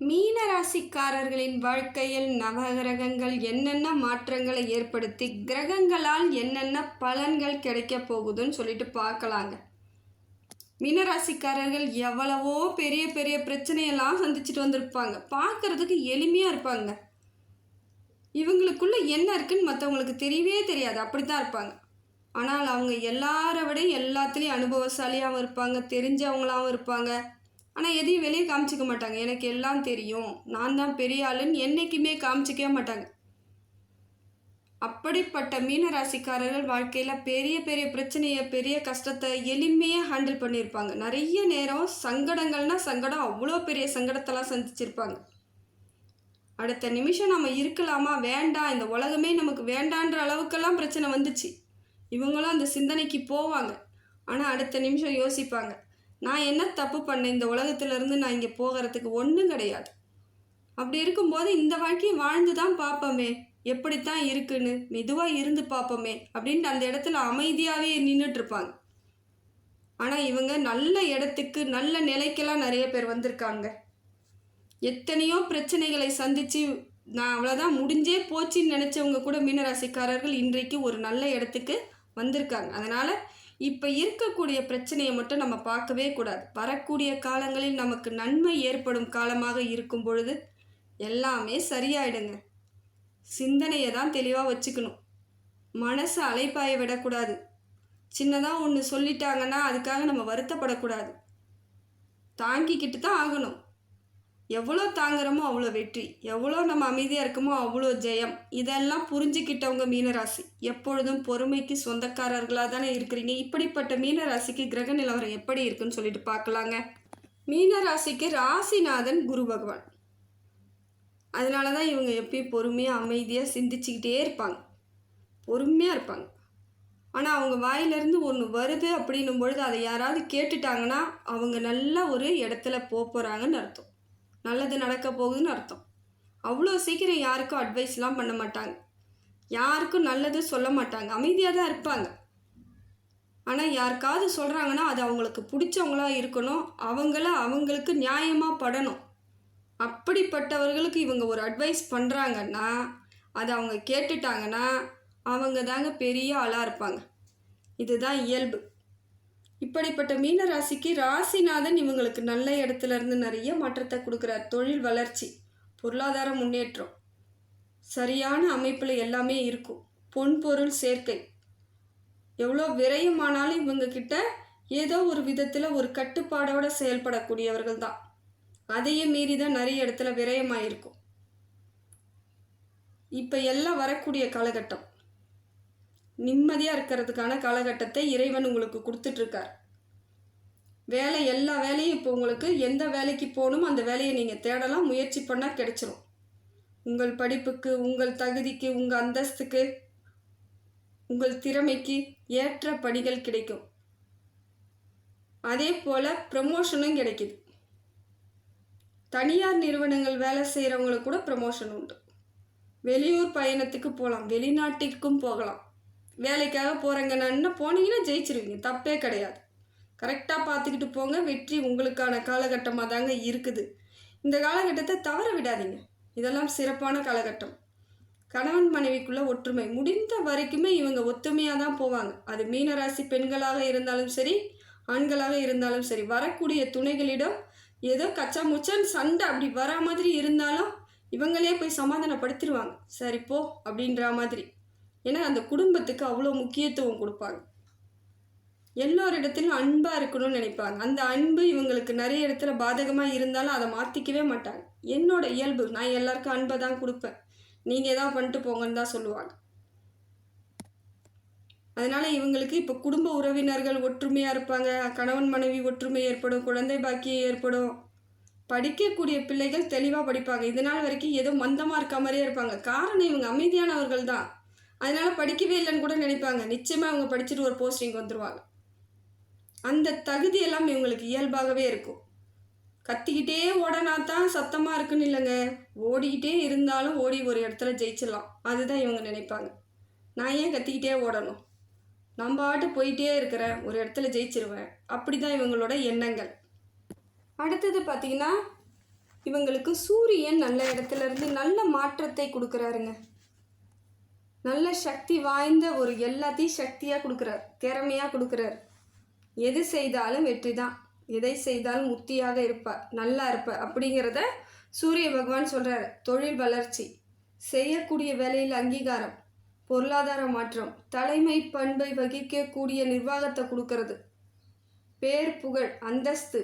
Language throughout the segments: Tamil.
மீன ராசிக்காரர்களின் வாழ்க்கையில் நவகிரகங்கள் என்னென்ன மாற்றங்களை ஏற்படுத்தி கிரகங்களால் என்னென்ன பலன்கள் கிடைக்க போகுதுன்னு சொல்லிட்டு பார்க்கலாங்க. மீனராசிக்காரர்கள் எவ்வளவோ பெரிய பெரிய பிரச்சனையெல்லாம் சந்திச்சுட்டு வந்திருப்பாங்க. பார்க்கறதுக்கு எளிமையாக இருப்பாங்க. இவங்களுக்குள்ள என்ன இருக்குன்னு மற்றவங்களுக்கு தெரியவே தெரியாது. அப்படி தான் இருப்பாங்க. ஆனால் அவங்க எல்லாரை விட எல்லாத்துலேயும் அனுபவசாலியாகவும் இருப்பாங்க தெரிஞ்சவங்களாகவும் இருப்பாங்க. ஆனால் எதையும் வெளியே காமிச்சிக்க மாட்டாங்க. எனக்கு எல்லாம் தெரியும். நான் தான் பெரிய ஆளுன்னு என்றைக்குமே காமிச்சிக்கவே மாட்டாங்க. அப்படிப்பட்ட மீன ராசிக்காரர்கள் வாழ்க்கையில் பெரிய பெரிய பிரச்சனையை பெரிய கஷ்டத்தை எளிமையாக ஹேண்டில் பண்ணியிருப்பாங்க. நிறைய நேரம் சங்கடங்கள்னா சங்கடம் அவ்வளோ பெரிய சங்கடத்தெல்லாம் சந்திச்சிருப்பாங்க. அடுத்த நிமிஷம் நம்ம இருக்கலாமா? வேண்டாம் இந்த உலகமே நமக்கு வேண்டான்ற அளவுக்கெல்லாம் பிரச்சனை வந்துச்சு. இவங்களும் அந்த சிந்தனைக்கு போவாங்க. ஆனால் அடுத்த நிமிஷம் யோசிப்பாங்க. நான் என்ன தப்பு பண்ணேன்? இந்த உலகத்திலேருந்து நான் இங்கே போகிறதுக்கு ஒன்றும் கிடையாது. அப்படி இருக்கும்போது இந்த வாழ்க்கையை வாழ்ந்து தான் பார்ப்போமே. எப்படித்தான் இருக்குன்னு? மெதுவாக இருந்து பார்ப்போமே. அப்படின்ட்டு அந்த இடத்துல அமைதியாகவே நின்றுட்டுருப்பாங்க ஆனால் இவங்க நல்ல இடத்துக்கு நல்ல நிலைக்கெல்லாம் நிறைய பேர் வந்திருக்காங்க. எத்தனையோ பிரச்சனைகளை சந்தித்து நான் அவ்வளோதான் முடிஞ்சே போச்சுன்னு நினச்சவங்க கூட மீனராசிக்காரர்கள் இன்றைக்கு ஒரு நல்ல இடத்துக்கு வந்திருக்காங்க. அதனால் இப்போ இருக்கக்கூடிய பிரச்சனையை மட்டும் நம்ம பார்க்கவே கூடாது. வரக்கூடிய காலங்களில் நமக்கு நன்மை ஏற்படும் காலமாக இருக்கும் பொழுது எல்லாமே சரியாயிடுங்க. சிந்தனையை தான் தெளிவாக வச்சுக்கணும். மனசை அலைப்பாய விடக்கூடாது. சின்னதாக ஒன்று சொல்லிட்டாங்கன்னா அதுக்காக நம்ம வருத்தப்படக்கூடாது. தாங்கிக்கிட்டு தான் ஆகணும். எவ்வளோ தாங்குறோமோ அவ்வளோ வெற்றி. எவ்வளோ நம்ம அமைதியாக இருக்கோமோ அவ்வளோ ஜெயம். இதெல்லாம் புரிஞ்சுக்கிட்டவங்க மீனராசி. எப்பொழுதும் பொறுமைக்கு சொந்தக்காரர்களாக தானே இருக்கிறீங்க. இப்படிப்பட்ட மீனராசிக்கு கிரக நிலவரம் எப்படி இருக்குன்னு சொல்லிட்டு பார்க்கலாங்க. மீனராசிக்கு ராசிநாதன் குரு பகவான். அதனால தான் இவங்க எப்பயும் பொறுமையாக அமைதியாக சிந்திச்சுக்கிட்டே இருப்பாங்க. பொறுமையாக இருப்பாங்க. ஆனால் அவங்க வாயிலிருந்து ஒன்று வருது அப்படின்னும் பொழுது அதை யாராவது கேட்டுட்டாங்கன்னா அவங்க நல்ல ஒரு இடத்துல போக போகிறாங்கன்னு அர்த்தம். நல்லது நடக்க போகுதுன்னு அர்த்தம். அவ்வளோ சீக்கிரம் யாருக்கும் அட்வைஸ்லாம் பண்ண மாட்டாங்க. யாருக்கும் நல்லது சொல்ல மாட்டாங்க. அமைதியாக தான் இருப்பாங்க. ஆனால் யாருக்காவது சொல்கிறாங்கன்னா அது அவங்களுக்கு பிடிச்சவங்களாக இருக்கணும். அவங்கள அவங்களுக்கு நியாயமாக படணும். அப்படிப்பட்டவர்களுக்கு இவங்க ஒரு அட்வைஸ் பண்ணுறாங்கன்னா அதை அவங்க கேட்டுட்டாங்கன்னா அவங்க தாங்க பெரிய ஆளாக இருப்பாங்க. இதுதான் இயல்பு. இப்படிப்பட்ட மீன ராசிக்கு ராசிநாதன் இவங்களுக்கு நல்ல இடத்துல இருந்து நிறைய மாற்றத்தை கொடுக்குறார். தொழில் வளர்ச்சி பொருளாதார முன்னேற்றம் சரியான அமைப்பில் எல்லாமே இருக்கும். பொன் பொருள் சேர்க்கை. எவ்வளோ விரயமானாலும் இவங்க கிட்ட ஏதோ ஒரு விதத்தில் ஒரு கட்டுப்பாடோட செயல்படக்கூடியவர்கள் தான். அதையும் மீறி தான் நிறைய இடத்துல விரயமாயிருக்கும். இப்போ எல்லாம் வரக்கூடிய காலகட்டம். நிம்மதியாக இருக்கிறதுக்கான காலகட்டத்தை இறைவன் உங்களுக்கு கொடுத்துட்ருக்கார். வேலை எல்லா வேலையும் இப்போ உங்களுக்கு எந்த வேலைக்கு போகணும் அந்த வேலையை நீங்கள் தேடலாம் முயற்சி பண்ணால் கிடைச்சிரும். உங்கள் படிப்புக்கு உங்கள் தகுதிக்கு உங்கள் அந்தஸ்துக்கு உங்கள் திறமைக்கு ஏற்ற பணிகள் கிடைக்கும். அதே போல் ப்ரமோஷனும் கிடைக்குது. தனியார் நிறுவனங்கள் வேலை செய்கிறவங்களுக்கு கூட ப்ரமோஷன் உண்டு. வெளியூர் பயணத்துக்கு போகலாம் வெளிநாட்டிற்கும் போகலாம். வேலைக்காக போகிறேங்க நான் போனீங்கன்னா ஜெயிச்சிருவீங்க. தப்பே கிடையாது. கரெக்டாக பார்த்துக்கிட்டு போங்க. வெற்றி உங்களுக்கான காலகட்டமாக தாங்க இருக்குது. இந்த காலகட்டத்தை தவற விடாதீங்க. இதெல்லாம் சிறப்பான காலகட்டம். கணவன் மனைவிக்குள்ள ஒற்றுமை. முடிந்த வரைக்குமே இவங்க ஒத்துமையாக தான் போவாங்க. அது மீனராசி பெண்களாக இருந்தாலும் சரி ஆண்களாக இருந்தாலும் சரி வரக்கூடிய துணைகளிடம் ஏதோ கச்சா முச்சான்னு சண்டை அப்படி வரா மாதிரி இருந்தாலும் இவங்களே போய் சமாதானப்படுத்திடுவாங்க சரி போ அப்படின்ற மாதிரி. ஏன்னா அந்த குடும்பத்துக்கு அவ்வளோ முக்கியத்துவம் கொடுப்பாங்க. எல்லோரிடத்திலும் அன்பாக இருக்கணும்னு நினைப்பாங்க. அந்த அன்பு இவங்களுக்கு நிறைய இடத்துல பாதகமாக இருந்தாலும் அதை மாற்றிக்கவே மாட்டாங்க. என்னோட இயல்பு நான் எல்லாருக்கும் அன்பை தான் கொடுப்பேன். நீங்கள் தான் பண்ணிட்டு போங்கன்னு தான் சொல்லுவாங்க. அதனால் இவங்களுக்கு இப்போ குடும்ப உறவினர்கள் ஒற்றுமையாக இருப்பாங்க. கணவன் மனைவி ஒற்றுமை ஏற்படும் குழந்தை பாக்கியம் ஏற்படும். படிக்கக்கூடிய பிள்ளைகள் தெளிவாக படிப்பாங்க. இதனால் வரைக்கும் ஏதோ மந்தமாக இருக்க மாதிரியே இருப்பாங்க. காரணம் இவங்க அமைதியானவர்கள் தான். அதனால் படிக்கவே இல்லைன்னு கூட நினைப்பாங்க. நிச்சயமாக அவங்க படிச்சுட்டு ஒரு போஸ்டிங் வந்துடுவாங்க அந்த தகுதி எல்லாம் இவங்களுக்கு இயல்பாகவே இருக்கும். கத்திக்கிட்டே ஓடனா தான் சத்தமாக இருக்குன்னு இல்லைங்க. ஓடிக்கிட்டே இருந்தாலும் ஓடி ஒரு இடத்துல ஜெயிச்சிடலாம். அதுதான் இவங்க நினைப்பாங்க. நான் ஏன் கத்திக்கிட்டே ஓடணும்? நம்ம பாட்டு போயிட்டே இருக்கிறேன் ஒரு இடத்துல ஜெயிச்சிருவேன். அப்படி தான் இவங்களோட எண்ணங்கள். அடுத்தது பார்த்தீங்கன்னா இவங்களுக்கு சூரியன் நல்ல இடத்துல இருந்து நல்ல மாற்றத்தை கொடுக்குறாருங்க. நல்ல சக்தி வாய்ந்த ஒரு எல்லாத்தையும் சக்தியாக கொடுக்குறார் திறமையாக கொடுக்குறார். எது செய்தாலும் வெற்றி தான் எதை செய்தாலும் முத்தியாக இருப்பார் நல்லா இருப்பார் அப்படிங்கிறத சூரிய பகவான் சொல்கிறார் தொழில் வளர்ச்சி செய்யக்கூடிய வேலையில் அங்கீகாரம் பொருளாதார மாற்றம் தலைமை பண்பை வகிக்கக்கூடிய நிர்வாகத்தை கொடுக்கறது. பேர் புகழ் அந்தஸ்து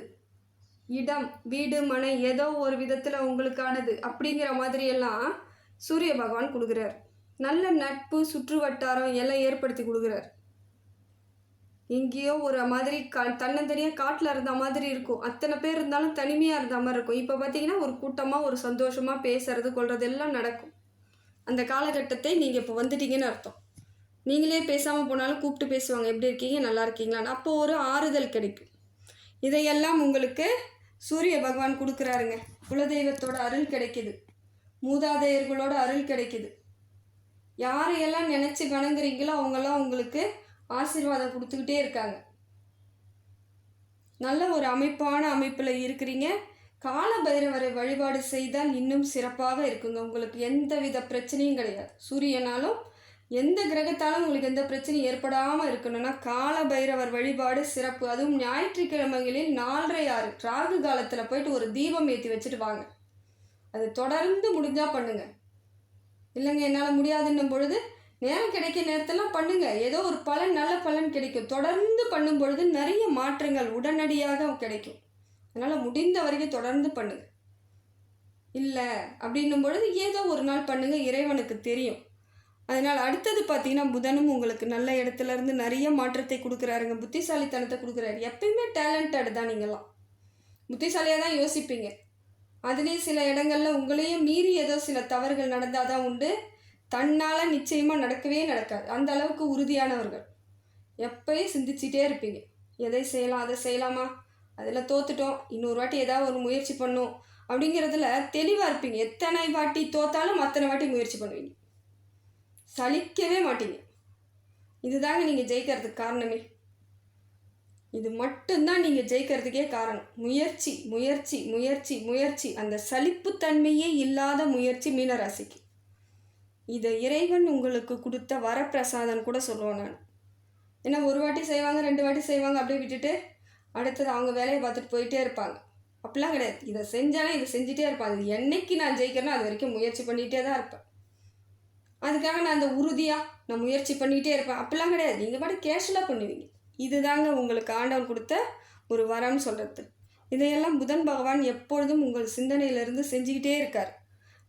இடம் வீடு மனை ஏதோ ஒரு விதத்தில் உங்களுக்கானது அப்படிங்கிற மாதிரியெல்லாம் சூரிய பகவான் கொடுக்குறார். நல்ல நட்பு சுற்று வட்டாரம் எல்லாம் ஏற்படுத்தி கொடுக்குறார். எங்கேயோ ஒரு மாதிரி கா தன்னந்தனியாக காட்டில் இருந்த மாதிரி இருக்கும். அத்தனை பேர் இருந்தாலும் தனிமையாக இருந்த மாதிரி இருக்கும். இப்போ பார்த்தீங்கன்னா ஒரு கூட்டமாக ஒரு சந்தோஷமாக பேசுறது கொள்வது எல்லாம் நடக்கும். அந்த காலகட்டத்தை நீங்கள் இப்போ வந்துட்டீங்கன்னு அர்த்தம். நீங்களே பேசாமல் போனாலும் கூப்பிட்டு பேசுவாங்க எப்படி இருக்கீங்க? நல்லா இருக்கீங்களான்னு. அப்போ ஒரு ஆறுதல் கிடைக்கும். இதையெல்லாம் உங்களுக்கு சூரிய பகவான் கொடுக்குறாருங்க. குலதெய்வத்தோட அருள் கிடைக்குது. மூதாதையர்களோட அருள் கிடைக்குது. யாரையெல்லாம் நினச்சி வணங்குறீங்களோ அவங்கெல்லாம் உங்களுக்கு ஆசீர்வாதம் கொடுத்துக்கிட்டே இருக்காங்க. நல்ல ஒரு அமைப்பான அமைப்பில் இருக்கிறீங்க. கால பைரவரை வழிபாடு செய்தால் இன்னும் சிறப்பாக இருக்குங்க. உங்களுக்கு எந்த வித பிரச்சனையும் கிடையாது. சூரியனாலும் எந்த கிரகத்தாலும் உங்களுக்கு எந்த பிரச்சனையும் ஏற்படாமல் இருக்கணும்னா கால பைரவர் வழிபாடு சிறப்பு. அதுவும் ஞாயிற்றுக்கிழமைகளில் நாலரை ஆறு ராகு காலத்தில் போயிட்டு ஒரு தீபம் ஏற்றி வச்சுட்டு வாங்க. அது தொடர்ந்து முடிஞ்சால் பண்ணுங்கள் இல்லைங்க என்னால் முடியாதுன்னும் பொழுது நேரம் கிடைக்க நேரத்தெல்லாம் பண்ணுங்க. ஏதோ ஒரு பலன் நல்ல பலன் கிடைக்கும். தொடர்ந்து பண்ணும் பொழுது நிறைய மாற்றங்கள் உடனடியாக கிடைக்கும். அதனால் முடிந்த வரைக்கும் தொடர்ந்து பண்ணுங்க. இல்லை அப்படின்னும் பொழுது ஏதோ ஒரு நாள் பண்ணுங்க இறைவனுக்கு தெரியும். அதனால் அடுத்தது பார்த்தீங்கன்னா புதனும் உங்களுக்கு நல்ல இடத்துல இருந்து நிறைய மாற்றத்தை கொடுக்குறாருங்க. புத்திசாலித்தனத்தை கொடுக்குறாரு. எப்பயுமே டேலண்டட் தான் நீங்களாம் புத்திசாலியாக தான் யோசிப்பீங்க. அதுலேயும் சில இடங்களில் உங்களையும் மீறி ஏதோ சில தவறுகள் நடந்தால் தான் உண்டு. தன்னால் நிச்சயமாக நடக்கவே நடக்காது. அந்த அளவுக்கு உறுதியானவர்கள். எப்பயும் சிந்திச்சிட்டே இருப்பீங்க. எதை செய்யலாம் அதை செய்யலாமா? அதில் தோத்துட்டோம். இன்னொரு வாட்டி ஏதாவது ஒரு முயற்சி பண்ணும். அப்படிங்கிறதுல தெளிவாக இருப்பீங்க. எத்தனை வாட்டி தோத்தாலும் அத்தனை வாட்டி முயற்சி பண்ணுவீங்க. சலிக்கவே மாட்டீங்க. இதுதாங்க நீங்கள் ஜெயிக்கிறதுக்கு காரணமே. இது மட்டும்தான் நீங்கள் ஜெயிக்கிறதுக்கே காரணம். முயற்சி முயற்சி முயற்சி முயற்சி. அந்த சலிப்புத்தன்மையே இல்லாத முயற்சி மீனராசிக்கு. இதை இறைவன் உங்களுக்கு கொடுத்த வரப்பிரசாதம் கூட சொல்லுவேன் நான். ஏன்னா ஒரு வாட்டி செய்வாங்க ரெண்டு வாட்டி செய்வாங்க அப்படியே விட்டுட்டு அடுத்தது அவங்க வேலையை பார்த்துட்டு போயிட்டே இருப்பாங்க. அப்படிலாம் கிடையாது. இதை செஞ்சாலே இதை செஞ்சுட்டே இருப்பாங்க. இது என்னைக்கு நான் ஜெயிக்கிறேனோ அது வரைக்கும் முயற்சி பண்ணிகிட்டே தான் இருப்பேன். அதுக்காக நான் அந்த உறுதியாக நான் முயற்சி பண்ணிகிட்டே இருப்பேன். அப்படிலாம் கிடையாது. நீங்கள் பாட்டு கேஷுவலாக பண்ணுவீங்க. இதுதாங்க உங்களுக்கு ஆண்டவன் கொடுத்த ஒரு வரம்னு சொல்கிறது இதையெல்லாம் புதன் பகவான் எப்பொழுதும் உங்கள் சிந்தனையிலிருந்து செஞ்சுக்கிட்டே இருக்கார்.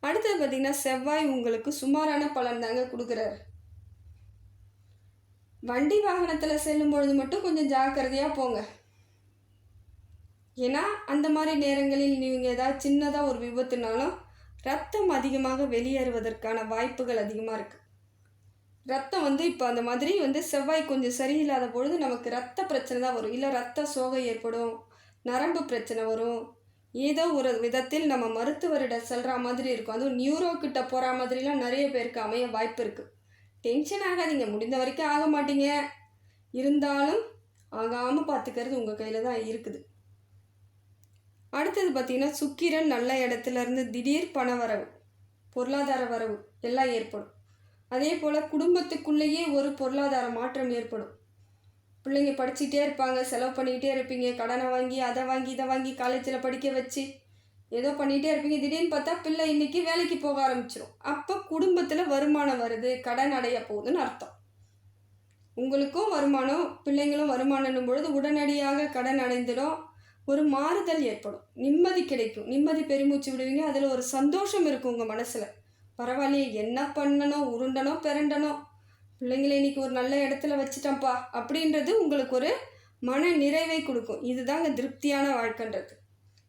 அடுத்தது பார்த்திங்கன்னா செவ்வாய் உங்களுக்கு சுமாரான பலன் தாங்க கொடுக்குறாரு. வண்டி வாகனத்தில் செல்லும் பொழுது மட்டும் கொஞ்சம் ஜாக்கிரதையாக போங்க. ஏன்னா அந்த மாதிரி நேரங்களில் நீங்கள் ஏதாவது சின்னதாக ஒரு விபத்துனாலும் ரத்தம் அதிகமாக வெளியேறுவதற்கான வாய்ப்புகள் அதிகமாக இருக்குது ரத்தம் வந்து இப்போ அந்த மாதிரி வந்து செவ்வாய் கொஞ்சம் சரியில்லாத பொழுது நமக்கு ரத்த பிரச்சனை தான் வரும். இல்லை ரத்த சோகை ஏற்படும் நரம்பு பிரச்சனை வரும். ஏதோ ஒரு விதத்தில் நம்ம மருத்துவரிட செல்கிற மாதிரி இருக்கும். அதுவும் நியூரோ கிட்ட போகிற மாதிரிலாம் நிறைய பேருக்கு அமைய வாய்ப்பு இருக்குது டென்ஷன் ஆகாதீங்க. முடிந்த வரைக்கும் ஆக மாட்டீங்க. இருந்தாலும் ஆகாமல் பார்த்துக்கிறது உங்கள் கையில் தான் இருக்குது. அடுத்தது பார்த்திங்கன்னா சுக்கிரன் நல்ல இடத்துல இருந்து திடீர் பண வரவு பொருளாதார வரவு எல்லாம் ஏற்படும். அதே போல் குடும்பத்துக்குள்ளேயே ஒரு பொருளாதார மாற்றம் ஏற்படும். பிள்ளைங்க படிச்சுட்டே இருப்பாங்க செலவு பண்ணிக்கிட்டே இருப்பீங்க கடனை வாங்கி அதை வாங்கி இதை வாங்கி காலேஜில் படிக்க வச்சு ஏதோ பண்ணிகிட்டே இருப்பீங்க. திடீர்னு பார்த்தா பிள்ளை இன்னைக்கு வேலைக்கு போக ஆரம்பிச்சிடும் அப்போ குடும்பத்தில் வருமானம் வருது கடன் அடைய போகுதுன்னு அர்த்தம். உங்களுக்கும் வருமானம் பிள்ளைங்களும் வருமானம் பொழுது உடனடியாக கடன் அடைந்துடும். ஒரு மாறுதல் ஏற்படும். நிம்மதி கிடைக்கும். நிம்மதி பெருமூச்சு விடுவீங்க. அதில் ஒரு சந்தோஷம் இருக்கும் உங்கள் மனசில். பரவாயில்லையே என்ன பண்ணணும் உருண்டனோ பிறண்டனோ பிள்ளைங்களை இன்னைக்கு ஒரு நல்ல இடத்துல வச்சுட்டேன்ப்பா. அப்படின்றது உங்களுக்கு ஒரு மன நிறைவை கொடுக்கும். இதுதாங்க திருப்தியான வாழ்க்கைன்றது.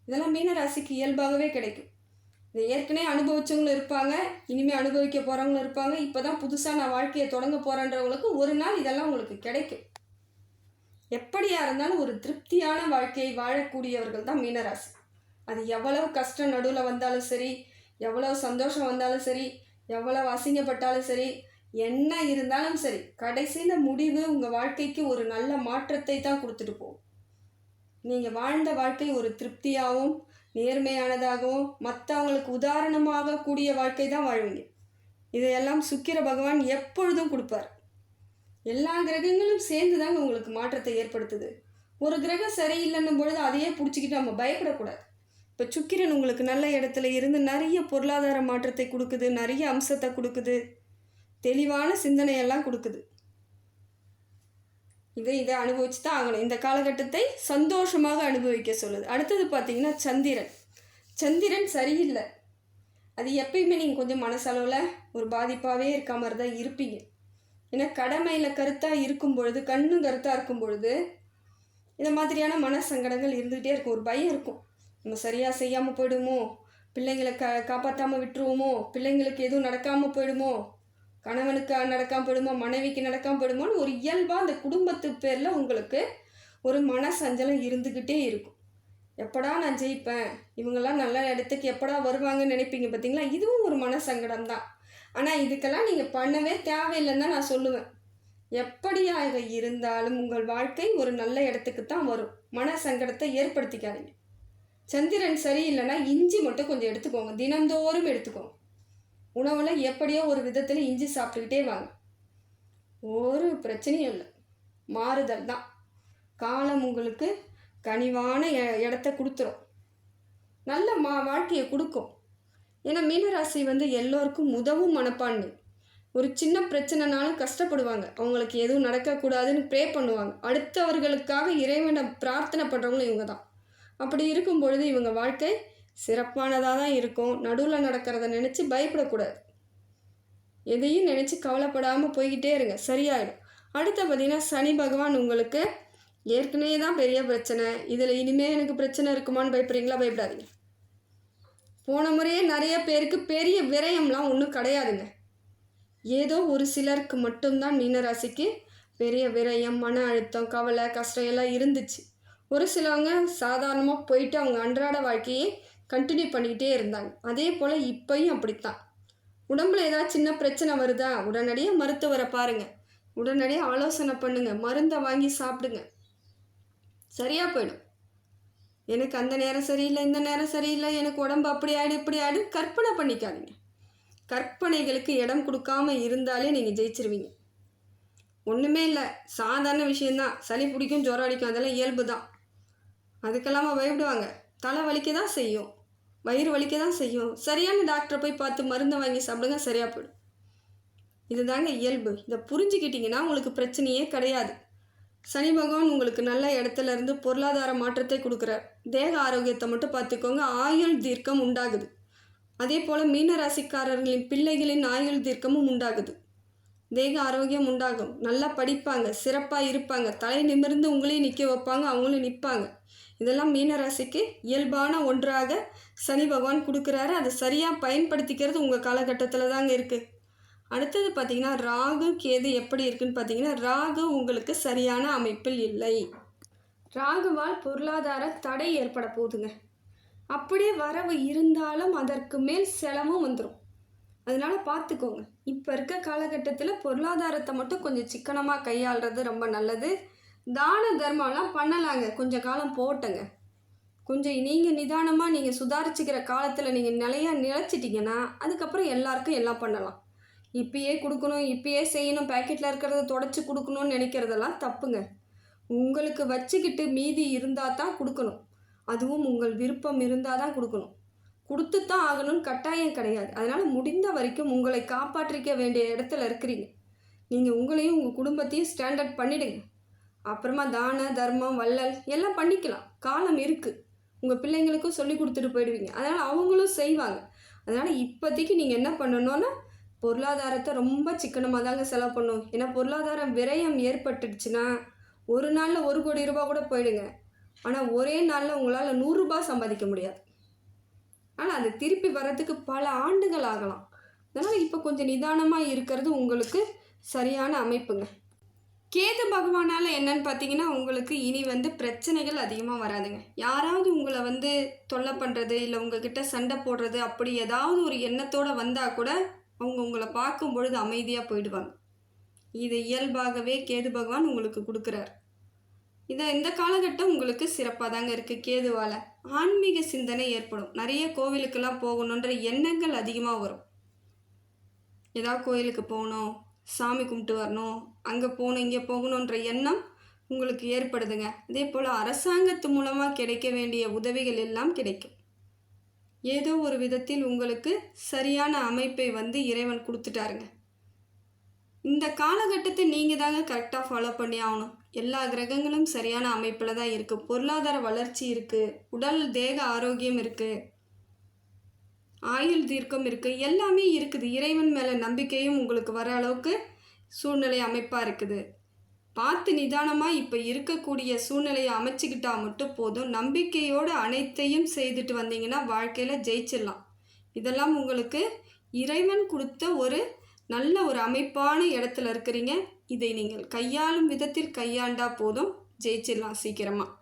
இதெல்லாம் மீனராசிக்கு இயல்பாகவே கிடைக்கும். இதை ஏற்கனவே அனுபவிச்சவங்களும் இருப்பாங்க. இனிமேல் அனுபவிக்க போகிறவங்களும் இருப்பாங்க. இப்போ தான் புதுசாக நான் வாழ்க்கையை தொடங்க போகிறேன்றவங்களுக்கு ஒரு நாள் இதெல்லாம் உங்களுக்கு கிடைக்கும். எப்படியாக இருந்தாலும் ஒரு திருப்தியான வாழ்க்கையை வாழக்கூடியவர்கள் தான் மீனராசி. அது எவ்வளவு கஷ்டம் நடுவில் வந்தாலும் சரி எவ்வளோ சந்தோஷம் வந்தாலும் சரி எவ்வளோ அசிங்கப்பட்டாலும் சரி என்ன இருந்தாலும் சரி கடைசியில் முடிவு உங்கள் வாழ்க்கைக்கு ஒரு நல்ல மாற்றத்தை தான் கொடுத்துட்டு போகும். நீங்கள் வாழ்ந்த வாழ்க்கை ஒரு திருப்தியாகவும் நேர்மையானதாகவும் மற்றவங்களுக்கு உதாரணமாக கூடிய வாழ்க்கை தான் வாழ்வீங்க. இதையெல்லாம் சுக்கிர பகவான் எப்பொழுதும் கொடுப்பார். எல்லா கிரகங்களும் சேர்ந்து தாங்க உங்களுக்கு மாற்றத்தை ஏற்படுத்துது. ஒரு கிரகம் சரியில்லைன்னும் பொழுது அதையே பிடிச்சிக்கிட்டு நம்ம பயப்படக்கூடாது. இப்போ சுக்கிரன் உங்களுக்கு நல்ல இடத்துல இருந்து நிறைய பொருளாதார மாற்றத்தை கொடுக்குது நிறைய அம்சத்தை கொடுக்குது. தெளிவான சிந்தனையெல்லாம் கொடுக்குது. இதை இதை அனுபவிச்சு தான் ஆகணும். இந்த காலகட்டத்தை சந்தோஷமாக அனுபவிக்க சொல்லுது. அடுத்தது பார்த்தீங்கன்னா சந்திரன். சந்திரன் சரியில்லை. அது எப்பயுமே நீங்கள் கொஞ்சம் மனசளவில் ஒரு பாதிப்பாகவே இருக்க மாதிரி தான் இருப்பீங்க. ஏன்னா கடமையில் கருத்தாக இருக்கும் பொழுது கண்ணும் கருத்தாக இருக்கும் பொழுது இந்த மாதிரியான மன சங்கடங்கள் இருந்துகிட்டே இருக்கும். ஒரு பயம் இருக்கும். நம்ம சரியாக செய்யாமல் போயிடுமோ? பிள்ளைங்களை க காப்பாற்றாமல் விட்டுருவோமோ? பிள்ளைங்களுக்கு எதுவும் நடக்காமல் போயிடுமோ? கணவனுக்கு நடக்காமல் போயிடுமோ? மனைவிக்கு நடக்காமல் போயிடுமோன்னு ஒரு இயல்பாக அந்த குடும்பத்து பேரில் உங்களுக்கு ஒரு மன சஞ்சலம் இருந்துக்கிட்டே இருக்கும். எப்படா நான் ஜெயிப்பேன்? இவங்கெல்லாம் நல்ல இடத்துக்கு எப்படா வருவாங்கன்னு நினைப்பீங்க பார்த்தீங்களா இதுவும் ஒரு மன சங்கடம் தான் ஆனால் இதுக்கெல்லாம் நீங்கள் பண்ணவே தேவையில்லைன்னு தான் நான் சொல்லுவேன். எப்படியாக இருந்தாலும் உங்கள் வாழ்க்கை ஒரு நல்ல இடத்துக்கு தான் வரும். மன சங்கடத்தை ஏற்படுத்திக்காதீங்க. சந்திரன் சரியில்லைன்னா இஞ்சி மட்டும் கொஞ்சம் எடுத்துக்கோங்க. தினந்தோறும் எடுத்துக்கோங்க. உணவில் எப்படியோ ஒரு விதத்தில் இஞ்சி சாப்பிட்டுக்கிட்டே வாங்க. ஒரு பிரச்சனையும் இல்லை. மாறுதல் தான். காலம் உங்களுக்கு கனிவான இடத்த கொடுத்துரும். நல்ல மா வாழ்க்கையை கொடுக்கும். ஏன்னா மீனராசி வந்து எல்லோருக்கும் உதவும் மனப்பான்மை. ஒரு சின்ன பிரச்சனைனாலும் கஷ்டப்படுவாங்க. அவங்களுக்கு எதுவும் நடக்கக்கூடாதுன்னு ப்ரே பண்ணுவாங்க. அடுத்தவர்களுக்காக இறைவனை பிரார்த்தனை பண்ணுறவங்களும் இவங்க தான். அப்படி இருக்கும் பொழுது இவங்க வாழ்க்கை சிறப்பானதாக தான் இருக்கும். நடுவில் நடக்கிறத நினச்சி பயப்படக்கூடாது. எதையும் நினச்சி கவலைப்படாமல் போய்கிட்டே இருங்க. சரியாயிடும். அடுத்த பார்த்திங்கன்னா சனி பகவான் உங்களுக்கு ஏற்கனவே தான் பெரிய பிரச்சனை. இதில் இனிமேல் எனக்கு பிரச்சனை இருக்குமான்னு பயப்படுறீங்களா? பயப்படாதீங்க. போன முறையே நிறைய பேருக்கு பெரிய விரயம்லாம் ஒன்றும் கிடையாதுங்க. ஏதோ ஒரு சிலருக்கு மட்டும்தான் மீனராசிக்கு பெரிய விரயம் மன அழுத்தம் கவலை கஷ்டம் எல்லாம் இருந்துச்சு. ஒரு சிலவங்க சாதாரணமாக போயிட்டு அவங்க அன்றாட வாழ்க்கையை கண்டினியூ பண்ணிக்கிட்டே இருந்தாங்க. அதே போல் இப்போயும் அப்படித்தான். உடம்புல ஏதாவது சின்ன பிரச்சனை வருதா? உடனடியாக மருத்துவரை பாருங்கள் உடனடியாக ஆலோசனை பண்ணுங்கள் மருந்தை வாங்கி சாப்பிடுங்க. சரியாக போயிடும். எனக்கு அந்த நேரம் சரியில்லை இந்த நேரம் சரியில்லை எனக்கு உடம்பு அப்படி ஆகிடு இப்படி ஆகிடு கற்பனை பண்ணிக்காதீங்க. கற்பனைகளுக்கு இடம் கொடுக்காம இருந்தாலே நீங்கள் ஜெயிச்சிருவீங்க. ஒன்றுமே இல்லை. சாதாரண விஷயந்தான் சளி பிடிக்கும் ஜுரம் அடிக்கும் அதெல்லாம் இயல்பு தான் அதுக்கெல்லாமா பயப்படுவாங்க. தலை வலிக்க தான் செய்யும். வயிறு வலிக்க தான் செய்யும். சரியான டாக்டரை போய் பார்த்து மருந்தை வாங்கி சாப்பிடுங்க சரியாக போயிடும். இதுதாங்க இயல்பு. இதை புரிஞ்சுக்கிட்டிங்கன்னா உங்களுக்கு பிரச்சனையே கிடையாது. சனி பகவான் உங்களுக்கு நல்ல இடத்துல இருந்து பொருளாதார மாற்றத்தை கொடுக்குறார். தேக ஆரோக்கியத்தை மட்டும் பார்த்துக்கோங்க. ஆயுள் தீர்க்கம் உண்டாகுது. அதே போல் மீனராசிக்காரர்களின் பிள்ளைகளின் ஆயுள் தீர்க்கமும் உண்டாகுது. தேக ஆரோக்கியம் உண்டாகும். நல்லா படிப்பாங்க சிறப்பாக இருப்பாங்க. தலை நிமிர்ந்து உங்களையும் நிற்க வைப்பாங்க அவங்களும் நிற்பாங்க இதெல்லாம் மீனராசிக்கு இயல்பான ஒன்றாக சனி பகவான் கொடுக்குறாரு. அதை சரியாக பயன்படுத்திக்கிறது உங்கள் காலகட்டத்தில் தாங்க இருக்குது அடுத்தது பார்த்தீங்கன்னா ராகு கேது எப்படி இருக்குன்னு பார்த்தீங்கன்னா ராகு உங்களுக்கு சரியான அமைப்பில் இல்லை. ராகுவால் பொருளாதார தடை ஏற்பட போகுதுங்க. அப்படியே வரவு இருந்தாலும் அதற்கு மேல் செலவும் வந்துடும் அதனால பார்த்துக்கோங்க இப்போ இருக்க காலகட்டத்தில் பொருளாதாரத்தை மட்டும் கொஞ்சம் சிக்கனமாக கையாளுறது ரொம்ப நல்லது. தான தர்மம்லாம் பண்ணலாங்க. கொஞ்சம் காலம் போட்டங்க கொஞ்சம் நீங்கள் நிதானமாக நீங்கள் சுதாரிச்சுக்கிற காலத்தில் நீங்கள் நிலையா நிலச்சிட்டிங்கன்னா அதுக்கப்புறம் எல்லாருக்கும் எல்லாம் பண்ணலாம். இப்பயே கொடுக்கணும் இப்பயே செய்யணும் பேக்கெட்டில் இருக்கிறத தொடச்சி கொடுக்கணும்னு நினைக்கிறதெல்லாம் தப்புங்க. உங்களுக்கு வச்சுக்கிட்டு மீதி இருந்தால் தான் கொடுக்கணும். அதுவும் உங்கள் விருப்பம் இருந்தால் தான் கொடுக்கணும். கொடுத்து தான் ஆகணும்னு கட்டாயம் கிடையாது. அதனால் முடிந்த வரைக்கும் உங்களை காப்பாற்றிக்க வேண்டிய இடத்துல இருக்கிறீங்க. நீங்கள் உங்களையும் உங்கள் குடும்பத்தையும் ஸ்டாண்டர்ட் பண்ணிவிடுங்க அப்புறமா தான தர்மம் வள்ளல் எல்லாம் பண்ணிக்கலாம். காலம் இருக்குது உங்கள் பிள்ளைங்களுக்கும் சொல்லி கொடுத்துட்டு போயிடுவீங்க. அதனால் அவங்களும் செய்வாங்க. அதனால் இப்போதைக்கு நீங்கள் என்ன பண்ணணும்னா பொருளாதாரத்தை ரொம்ப சிக்கனமாக தாங்க செலவு பண்ணணும் ஏன்னா பொருளாதாரம் விரயம் ஏற்பட்டுடுச்சுன்னா ஒரு நாளில் ஒரு கோடி ரூபா கூட போயிடுங்க. ஆனால் ஒரே நாளில் உங்களால் நூறுரூபா சம்பாதிக்க முடியாது. ஆனால் அது திருப்பி வர்றதுக்கு பல ஆண்டுகள் ஆகலாம். அதனால் இப்போ கொஞ்சம் நிதானமாக இருக்கிறது உங்களுக்கு சரியான அமைப்புங்க. கேது பகவானால் என்னன்னு பார்த்தீங்கன்னா உங்களுக்கு இனி வந்து பிரச்சனைகள் அதிகமாக வராதுங்க. யாராவது உங்களை வந்து தொல்லை பண்ணுறது இல்லை உங்ககிட்ட சண்டை போடுறது அப்படி ஏதாவது ஒரு எண்ணத்தோடு வந்தால் கூட அவங்க உங்களை பார்க்கும் பொழுது அமைதியாக போயிடுவாங்க. இது இயல்பாகவே கேது பகவான் உங்களுக்கு கொடுக்குறார். இதை இந்த காலகட்டம் உங்களுக்கு சிறப்பாக தாங்க இருக்குது கேதுவால். ஆன்மீக சிந்தனை ஏற்படும். நிறைய கோவிலுக்கெல்லாம் போகணுன்ற எண்ணங்கள் அதிகமாக வரும். ஏதாவது கோயிலுக்கு போகணும் சாமி கும்பிட்டு வரணும் அங்கே போகணும் இங்கே போகணுன்ற எண்ணம் உங்களுக்கு ஏற்படுதுங்க. அதே போல் அரசாங்கத்து மூலமாக கிடைக்க வேண்டிய உதவிகள் எல்லாம் கிடைக்கும். ஏதோ ஒரு விதத்தில் உங்களுக்கு சரியான அமைப்பை வந்து இறைவன் கொடுத்துட்டாருங்க. இந்த காலகட்டத்தை நீங்கள் தாங்க கரெக்டாக ஃபாலோ பண்ணி ஆகணும். எல்லா கிரகங்களும் சரியான அமைப்பில் தான் இருக்குது பொருளாதார வளர்ச்சி இருக்குது உடல் தேக ஆரோக்கியம் இருக்குது ஆயுள் தீர்க்கம் இருக்குது எல்லாமே இருக்குது. இறைவன் மேலே நம்பிக்கையும் உங்களுக்கு வர அளவுக்கு சூழ்நிலை அமைப்பாக இருக்குது. பார்த்து நிதானமாக இப்போ இருக்கக்கூடிய சூழ்நிலையை அமைச்சிக்கிட்டால் மட்டும் போதும். நம்பிக்கையோடு அனைத்தையும் செய்துட்டு வந்தீங்கன்னா வாழ்க்கையில் ஜெயிச்சிடலாம். இதெல்லாம் உங்களுக்கு இறைவன் கொடுத்த ஒரு நல்ல ஒரு அமைப்பான இடத்துல இருக்கிறீங்க. இதை நீங்கள் கையாளும் விதத்தில் கையாண்டா போதும். ஜெயிச்சிடலாம் சீக்கிரமாக